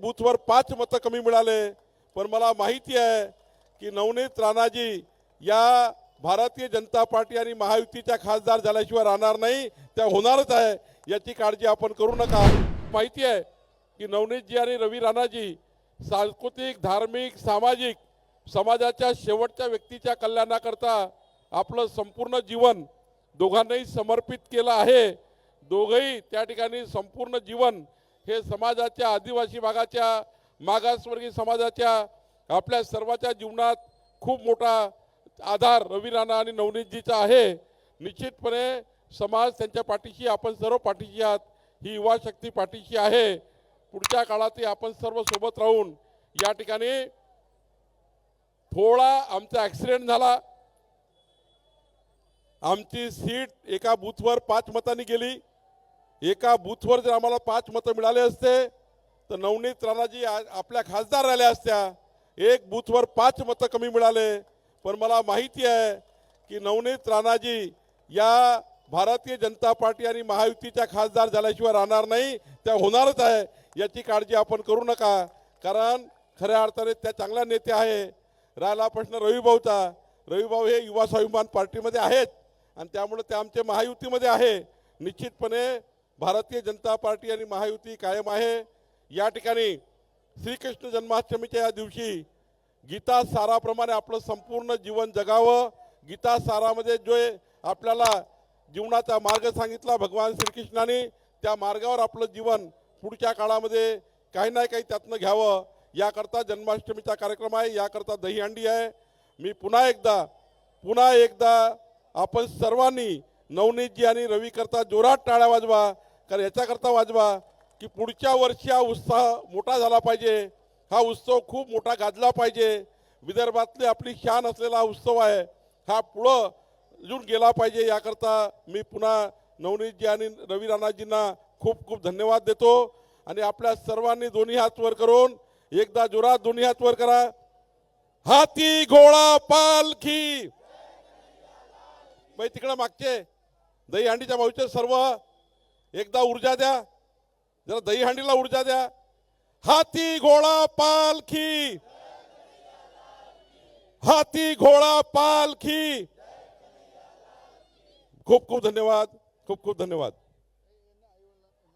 बूथवर पाच मतं कमी मिळाले. पण मला माहिती आहे की नवनीत राणाजी या भारतीय जनता पार्टी आणि महायुतीच्या खासदार झाल्याशिवाय राहणार नाही. त्या होणारच आहे. याची काळजी आपण करू नका. माहिती आहे की नवनीतजी आणि रवी राणाजी सांस्कृतिक धार्मिक सामाजिक समाजाच्या शेवटच्या व्यक्तीच्या कल्याणाकरता आपलं संपूर्ण जीवन दोघांनाही समर्पित केलं आहे. दोघंही त्या ठिकाणी संपूर्ण जीवन हे समाजाच्या आदिवासी भागाच्या मागासवर्गीय समाजाच्या आपल्या सर्वाच्या जीवनात खूप मोठा आधार रवी राणा आणि नवनीतजीचा आहे. निश्चितपणे समाज त्यांच्या पाठीशी आपण सर्व पाठीशी आहात. ही युवा शक्ती पाठीशी आहे. पुढच्या काळातही आपण सर्व सोबत राहून या ठिकाणी थोडा आमचा ॲक्सिडेंट झाला. आमची सीट एका बूथवर पाच मतांनी गेली. एका बूथवर जर आम्हाला पाच मतं मिळाले असते तर नवनीत राणाजी आ- आपल्या खासदार राहिल्या असत्या. एक बूथवर पाच मतं कमी मिळाले. पण मला माहिती आहे की नवनीत राणाजी या भारतीय जनता पार्टी आणि महायुतीच्या खासदार झाल्याशिवाय राहणार नाही त्या होणारच आहे. याची काळजी आपण करू नका. कारण खऱ्या अर्थाने त्या चांगल्या नेत्या आहे. राहिला प्रश्न रविभाऊचा. रविभाऊ हे युवा स्वाभिमान पार्टीमध्ये आहेत. आणि त्यामुळे ते आमचे महायुतीमध्ये आहे. निश्चितपणे भारतीय जनता पार्टी आणि महायुती कायम आहे. या ठिकाणी श्रीकृष्ण जन्माष्टमीच्या या दिवशी गीता साराप्रमाणे आपलं संपूर्ण जीवन जगावं. गीता सारामध्ये जो आहे आपल्याला जीवनाचा मार्ग सांगितला भगवान श्रीकृष्णाने त्या मार्गावर आपलं जीवन पुढच्या काळामध्ये काही ना काही त्यातनं घ्यावं. याकरता जन्माष्टमीचा कार्यक्रम आहे याकरता दहीहंडी आहे. मी पुन्हा एकदा पुन्हा एकदा आपण सर्वांनी नवनीतजी आणि रवीकरता जोरात टाळ्या वाजवा. कारण याच्याकरता वाजवा की पुढच्या वर्षी हा उत्साह मोठा झाला पाहिजे. हा उत्सव खूप मोठा गाजला पाहिजे. विदर्भातली आपली शान असलेला हा उत्सव आहे. हा पुढं अजून गेला पाहिजे याकरता मी पुन्हा नवनीतजी आणि रवी राणाजींना खूप खूप धन्यवाद देतो. आणि आपल्या सर्वांनी दोन्ही हात वर करून एकदा जोरात दोन्ही हात वर करा. हाती घोडा पालखी बाई तिकडं मागचे. दहीहंडीच्या भाऊचे सर्व एकदा ऊर्जा द्या. जरा दहीहंडीला ऊर्जा द्या. हाती घोडा पालखी हाती घोडा पालखी खूप खूप धन्यवाद. खूप खूप धन्यवाद.